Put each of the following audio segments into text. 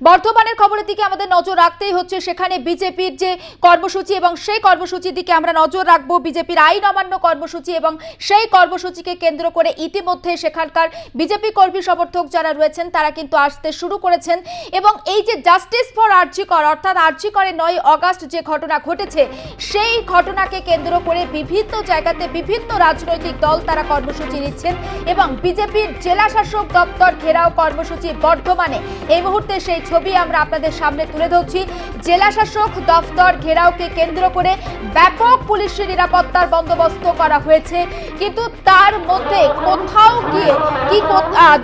বর্তমানের খবরের দিকে আমাদের নজর রাখতেই হচ্ছে, সেখানে বিজেপির যে কর্মসূচি এবং সেই কর্মসূচির দিকে আমরা নজর রাখব। বিজেপির আইন অমান্য কর্মসূচি এবং সেই কর্মসূচিকে কেন্দ্র করে ইতিমধ্যে সেখানকার বিজেপি কর্মী সমর্থক যারা রয়েছেন, তারা কিন্তু আসতে শুরু করেছেন। এবং এই যে জাস্টিস ফর আর্জিকর অর্থাৎ আর্জিকরে নয় অগাস্ট যে ঘটনা ঘটেছে, সেই ঘটনাকে কেন্দ্র করে বিভিন্ন জায়গাতে বিভিন্ন রাজনৈতিক দল তারা কর্মসূচি নিচ্ছেন এবং বিজেপির জেলা শাসক দপ্তর ঘেরাও কর্মসূচি বর্ধমানে। এই মুহূর্তে সেই ছবি আমরা আপনাদের সামনে তুলে ধরছি। জেলাশাসক দফতর ঘেরাওকে কেন্দ্র করে ব্যাপক পুলিশের নিরাপত্তার বন্দোবস্ত করা হয়েছে। কিন্তু তার মধ্যে কোথাও গিয়ে কি কো- আহ,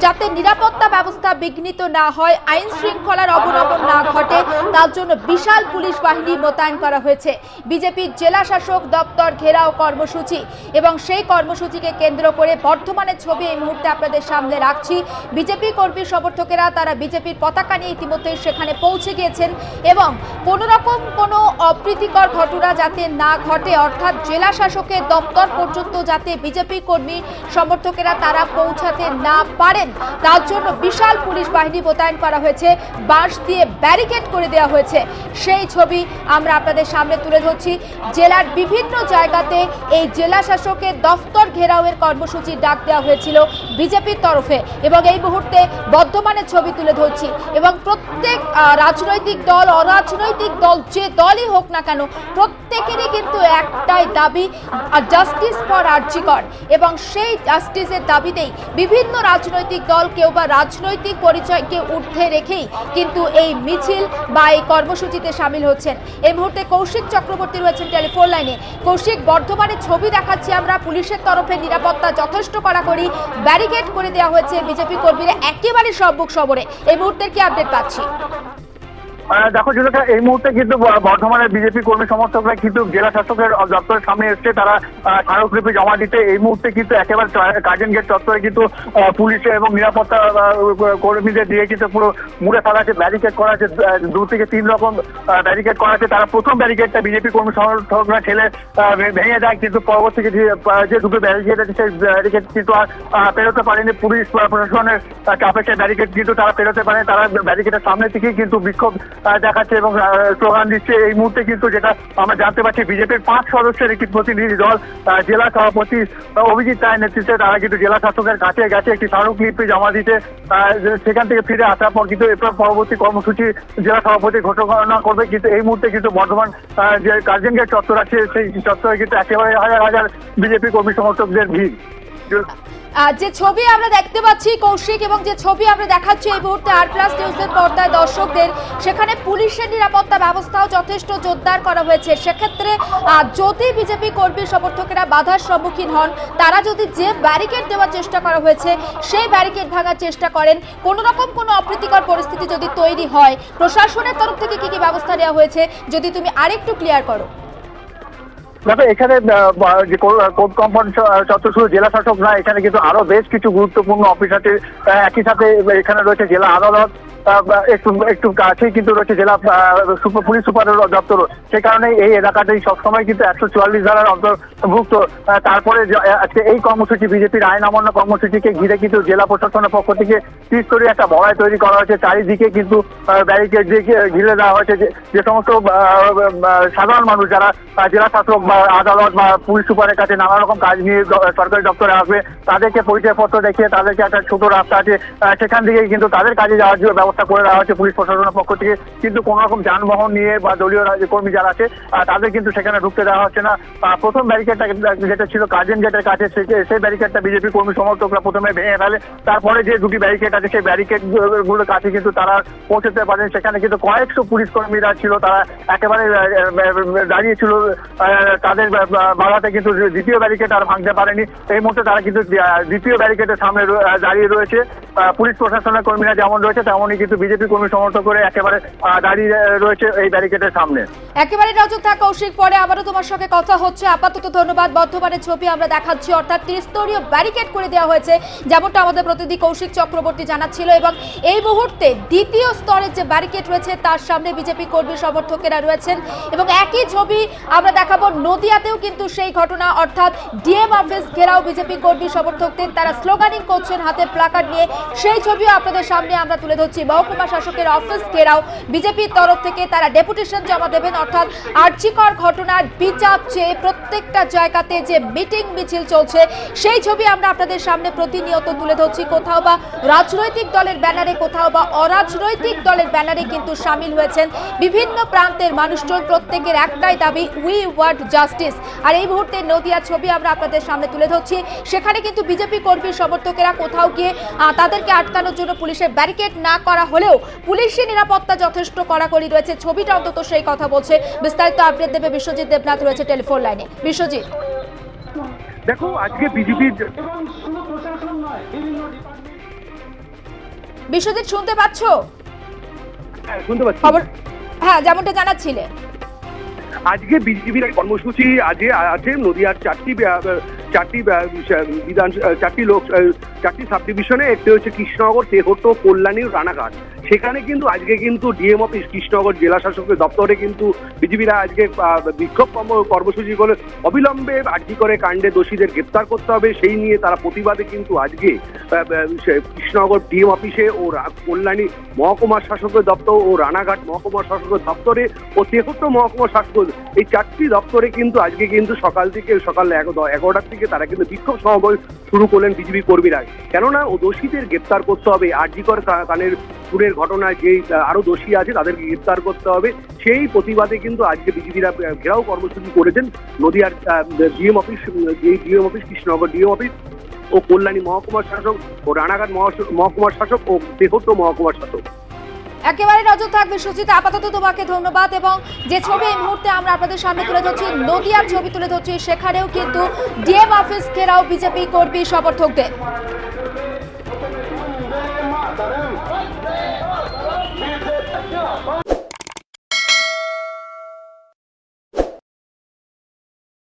যাতে নিরাপত্তা ব্যবস্থা বিঘ্নিত না হয়, আইন শৃঙ্খলার অবনমন না ঘটে, তার জন্য বিশাল পুলিশ বাহিনী মোতায়েন করা হয়েছে। বিজেপির জেলা শাসক দপ্তর ঘেরাও কর্মসূচি এবং সেই কর্মসূচিকে কেন্দ্র করে বর্তমানের ছবি এই মুহূর্তে আপনাদের সামনে রাখছি। বিজেপি কর্মী সমর্থকেরা, তারা বিজেপির পতাকা নিয়ে ইতিমধ্যে সেখানে পৌঁছে গিয়েছেন এবং কোনো রকম কোনো অপ্রীতিকর ঘটনা যাতে না ঘটে, অর্থাৎ জেলা শাসকের দপ্তর পর্যন্ত যাতে বিজেপি কর্মী সমর্থকেরা তারা পৌঁছাতে না পারেন। তার জন্য বিশাল পুলিশ বাহিনী মোতায়েন করা হয়েছে। বাঁশ দিয়ে ব্যারিকেড করে দেওয়া হয়েছে। সেই ছবি আমরা আপনাদের সামনে তুলে ধরছি। জেলার বিভিন্ন জায়গাতে এই জেলা শাসকের দফতর ঘেরাওয়ের কর্মসূচির ডাক দেওয়া হয়েছিল বিজেপির তরফে এবং এই মুহূর্তে বর্ধমানের ছবি তুলে ধরছি এবং প্রত্যেক রাজনৈতিক দল, অরাজনৈতিক দল যে দলই হোক না কেন, প্রত্যেকেরই কিন্তু একটাই দাবি জাস্টিস ফর আর্জিকর এবং সেই জাস্টিসের দাবিতেই বিভিন্ন রাজনৈতিক দল কেউ বা রাজনৈতিক পরিচয়কে ঊর্ধ্বে রেখেই কিন্তু এই মিছিল বা এই কর্মসূচিতে সামিল হচ্ছেন। এই মুহূর্তে কৌশিক চক্রবর্তী রয়েছেন টেলিফোন লাইনে। কৌশিক, বর্ধমানের ছবি দেখাচ্ছি আমরা। পুলিশের তরফে নিরাপত্তা যথেষ্ট কড়াকড়ি ব্যারিকেড করে দেওয়া হয়েছে। বিজেপি কর্মীরা একেবারে সম্মুখ সবরে। এই মুহূর্তের কি আপডেট পাচ্ছি? দেখো যেহেতু এই মুহূর্তে কিন্তু বর্ধমানের বিজেপি কর্মী সমর্থকরা কিন্তু জেলা শাসকের দপ্তরের সামনে এসছে। তারা স্মারকলিপি জমা দিতে এই মুহূর্তে কিন্তু একেবারে কার্জন গেট চত্বরে কিন্তু পুলিশ এবং নিরাপত্তা কর্মীদের দিয়ে কিন্তু পুরো মুড়ে ফেলা আছে ব্যারিকেড করা আছে দু থেকে তিন রকম ব্যারিকেড করা আছে। তারা প্রথম ব্যারিকেডটা বিজেপি কর্মী সমর্থকরা ঠেলে ভেঙে দেয়। কিন্তু পরবর্তী যে দুটো ব্যারিকেড আছে, সেই ব্যারিকেড কিন্তু আর পেরোতে পারেনি। পুলিশ প্রশাসনের চাপে সেই ব্যারিকেড কিন্তু তারা পেরোতে পারে তারা ব্যারিকেডের সামনে থেকেই কিন্তু বিক্ষোভ দেখাচ্ছে এবং স্লোগান দিচ্ছে। এই মুহূর্তে কিন্তু যেটা আমরা জানতে পারছি বিজেপির পাঁচ সদস্যের একটি প্রতিনিধি দল জেলা সভাপতি অভিজিৎ রায়ের নেতৃত্বে তারা কিন্তু জেলা শাসকের কাছে গেছে, একটি স্মারকলিপি জমা দিতে। সেখান থেকে ফিরে আসার পর কিন্তু এরপর পরবর্তী কর্মসূচি জেলা সভাপতি ঘোষণা করবে কিন্তু এই মুহূর্তে কিন্তু বর্ধমান যে কার্জন চত্বর আছে, সেই চত্বরে কিন্তু একেবারে হাজার হাজার বিজেপি কর্মী সমর্থকদের ভিড়। যে ছবি আমরা দেখতে পাচ্ছি কৌশিক এবং যে ছবি আমরা দেখাচ্ছি এই মুহূর্তে আর প্লাস নিউজের পর্দায় দর্শকদের, সেখানে পুলিশের নিরাপত্তা ব্যবস্থাও যথেষ্ট জোরদার করা হয়েছে। সেক্ষেত্রে যদি বিজেপি কর্মী সমর্থকেরা বাধার সম্মুখীন হন, তারা যদি যে ব্যারিকেড দেওয়ার চেষ্টা করা হয়েছে, সেই ব্যারিকেড ভাঙার চেষ্টা করেন, কোনো রকম কোনো অপ্রীতিকর পরিস্থিতি যদি তৈরি হয়, প্রশাসনের তরফ থেকে কি কি ব্যবস্থা নেওয়া হয়েছে, যদি তুমি আরেকটু ক্লিয়ার করো। দেখো এখানে যে কোর- কোর্ট কম্পাউন্ড চত্বর শুধু জেলা শাসক না, এখানে কিন্তু আরও বেশ কিছু গুরুত্বপূর্ণ অফিস আছে একই সাথে এখানে রয়েছে জেলা আদালত একটু একটু কাছেই কিন্তু রয়েছে জেলা পুলিশ সুপার দপ্তর। সে কারণে এই এলাকাতেই সবসময় কিন্তু একশো চুয়াল্লিশ ধারার অন্তর্ভুক্ত। তারপরে এই কর্মসূচি বিজেপির আইন অমান্য কর্মসূচিকে ঘিরে কিন্তু জেলা প্রশাসনের পক্ষ থেকে ত্রিস্তরীয় একটা বড়াই তৈরি করা হয়েছে। চারিদিকে কিন্তু ব্যারিকেড দিয়ে ঘিরে দেওয়া হয়েছে যে- সমস্ত সাধারণ মানুষ যারা জেলা শাসক আদালত বা পুলিশ সুপারের কাছে নানা রকম কাজ নিয়ে সরকারি দপ্তরে আসবে তাদেরকে পরিচয়পত্র দেখিয়ে তাদেরকে একটা ছোট রাস্তা আছে সেখান থেকে কিন্তু তাদের কাজে যাওয়ার জন্য ব্যবস্থা করে দেওয়া হচ্ছে পুলিশ প্রশাসনের পক্ষ থেকে কিন্তু কোনো রকম যানবাহন নিয়ে বা দলীয় কর্মী যারা আছে তাদের কিন্তু সেখানে ঢুকতে দেওয়া হচ্ছে না। প্রথম ব্যারিকেডটা যেটা ছিল কার্জন গেটের কাছে সেই ব্যারিকেডটা বিজেপি কর্মী সমর্থকরা প্রথমে ভেঙে ফেলে। তারপরে যে দুটি ব্যারিকেড আছে সেই ব্যারিকেডগুলোর কাছে কিন্তু তারা পৌঁছতে পারেন। সেখানে কিন্তু কয়েকশো পুলিশ কর্মীরা ছিল তারা একেবারে আহ, তাদের বাধাতে কিন্তু দ্বিতীয় ব্যারিকেড আর ভাঙতে পারেনি। এই মুহূর্তে তারা কিন্তু দ্বিতীয় ব্যারিকেডের সামনে দাঁড়িয়ে রয়েছে। পুলিশ প্রশাসনের কর্মীরা যেমন রয়েছে, তেমনই কিন্তু বিজেপি কর্মী সমর্থক করে একেবারে দাঁড়িয়ে রয়েছে এই ব্যারিকেডের সামনে। একেবারে নজর থাক কৌশিক, পরে আবারও তোমার সঙ্গে কথা হচ্ছে। আপাতত ধন্যবাদ, বর্ধমানের ছবি আমরা দেখাচ্ছি, অর্থাৎ ত্রিস্তরীয় ব্যারিকেড করে দেওয়া হয়েছে, যেমনটা আমাদের প্রতিনিধি কৌশিক চক্রবর্তী জানাচ্ছিল, এবং এই মুহূর্তে দ্বিতীয় স্তরের যে ব্যারিকেড রয়েছে, তার সামনে বিজেপি কর্মী সমর্থকেরা রয়েছেন, এবং একই ছবি আমরা দেখাবো নদিয়াতেও কিন্তু সেই ঘটনা, অর্থাৎ ডিএম অফিস ঘেরাও বিজেপি কর্মী সমর্থকদের, তারা স্লোগানিং করছেন হাতে প্লাকার্ড নিয়ে। সেই ছবিও আপনাদের সামনে আমরা তুলে ধরছি। মহকুমা শাসকের অফিস ঘেরাও। বিজেপির তরফ থেকে তারা ডেপুটেশন জমা দেবেন। অর্থাৎ আর্চিকর ঘটনার বিচার চেয়ে প্রত্যেকটা জায়গাতে যে মিটিং মিছিল চলছে সেই ছবি আমরা আপনাদের সামনে প্রতিনিয়ত তুলে ধরছি। কোথাও বা রাজনৈতিক দলের ব্যানারে কোথাও বা অরাজনৈতিক দলের ব্যানারে কিন্তু সামিল হয়েছেন বিভিন্ন প্রান্তের মানুষজন। প্রত্যেকের একটাই দাবি উই ওয়ার্ড জাস্টিস আর এই মুহূর্তে নদিয়া ছবি আমরা আপনাদের সামনে তুলে ধরছি। সেখানে কিন্তু বিজেপি কর্মী সমর্থকেরা কোথাও গিয়ে আহ, তাদেরকে আটকানোর জন্য পুলিশের ব্যারিকেড না করা হলেও পুলিশের নিরাপত্তা যথেষ্ট কড়াকড়ি রয়েছে। ছবিটা অন্তত সেই কথা বলছে। বিস্তারিত আপডেট দেবে বিশ্বজিৎ দেবনাথ রয়েছে টেলিফোন লাইনে। বিশ্বজিৎ। দেখো আজকে বিজেপির বিশ্বজিৎ শুনতে পাচ্ছ? শুনতে পাচ্ছি। হ্যাঁ যেমনটা জানাচ্ছিলে। আজকে বিজেপির কর্মসূচি আজকে আছে। নদিয়ার চারটি চারটি বিধান চারটি লোক চারটি সাব ডিভিশনে একটি হচ্ছে কৃষ্ণনগর, তেহট্ট, কল্যাণী, রানাঘাট। সেখানে কিন্তু আজকে কিন্তু ডিএম অফিস কৃষ্ণনগর জেলা শাসকের দপ্তরে কিন্তু বিজেপিরা আজকে বিক্ষোভ কর্ম- কর্মসূচি করে অবিলম্বে আর্জি করে কাণ্ডে দোষীদের গ্রেপ্তার করতে হবে। সেই নিয়ে তারা প্রতিবাদে কিন্তু আজকে কৃষ্ণনগর ডিএম অফিসে ও কল্যাণী মহকুমা শাসকের দপ্তর ও রানাঘাট মহকুমা শাসকের দপ্তরে ও তেহট্ট মহকুমা শাসক এই চারটি দপ্তরে কিন্তু আজকে কিন্তু সকাল থেকে সকাল এগারো- এগারোটার থেকে তারা কিন্তু বিক্ষোভ সমাবেশ শুরু করলেন বিজেপি কর্মীরা। কেননা, ও দোষীদের গ্রেপ্তার করতে হবে। আরজিকর কানের খুনের ঘটনায় যেই আরও দোষী আছে, তাদেরকে গ্রেপ্তার করতে হবে। সেই প্রতিবাদে কিন্তু আজকে বিজেপিরা ঘেরাও কর্মসূচি করেছেন নদিয়ার ডিএম অফিস যেই DM office Krishnanagar DM office ও কল্যাণী মহকুমার শাসক ও রানাঘাট মহকুমার শাসক ও তেহট্ট মহকুমার শাসক। একেবারে নজর থাকবে সুচিত, আপাতত তোমাকে ধন্যবাদ এবং যে ছবি এই মুহূর্তে আমরা আপনাদের সামনে তুলে ধরছি, নদিয়ার ছবি তুলে ধরছি, সেখানেও কিন্তু ডিএম অফিস ঘেরাও বিজেপি কর্মী সমর্থকদের।